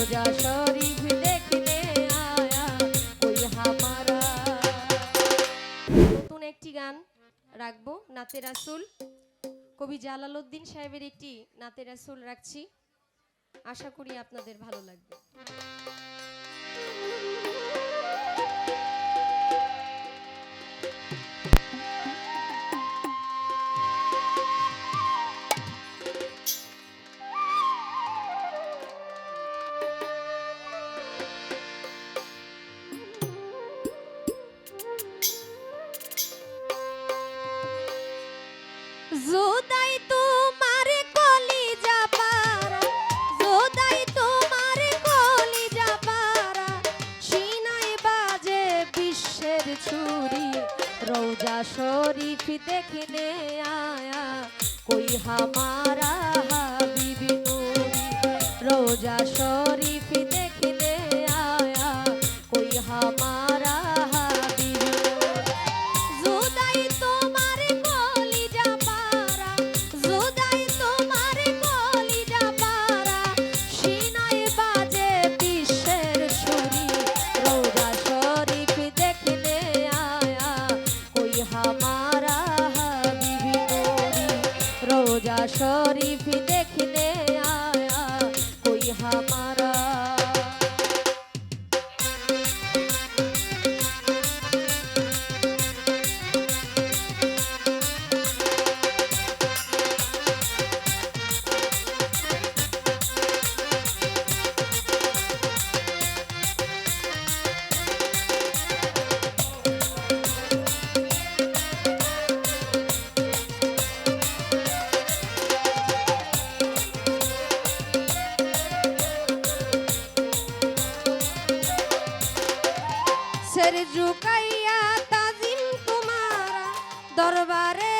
রোজা শরীফ দেখলে নতুন একটি গান রাখব, নাতে রাসুল। কবি জালালউদ্দিন সাহেবের একটি নাতে রাসুল রাখছি। আশা করি আপনাদের ভালো লাগবে। বিশ্বের ছুরি রৌজা শরীফ দেখিনে আয়া। কই হামারা হাবিবি রোজা শরীফ দেখনে শরীফ দেখলে সের ঝুকাইয়া তাজিম তোমার দরবারে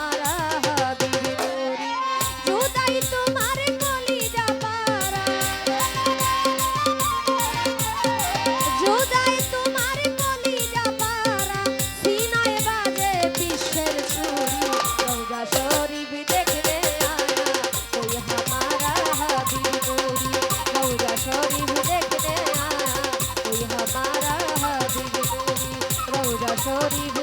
শরীর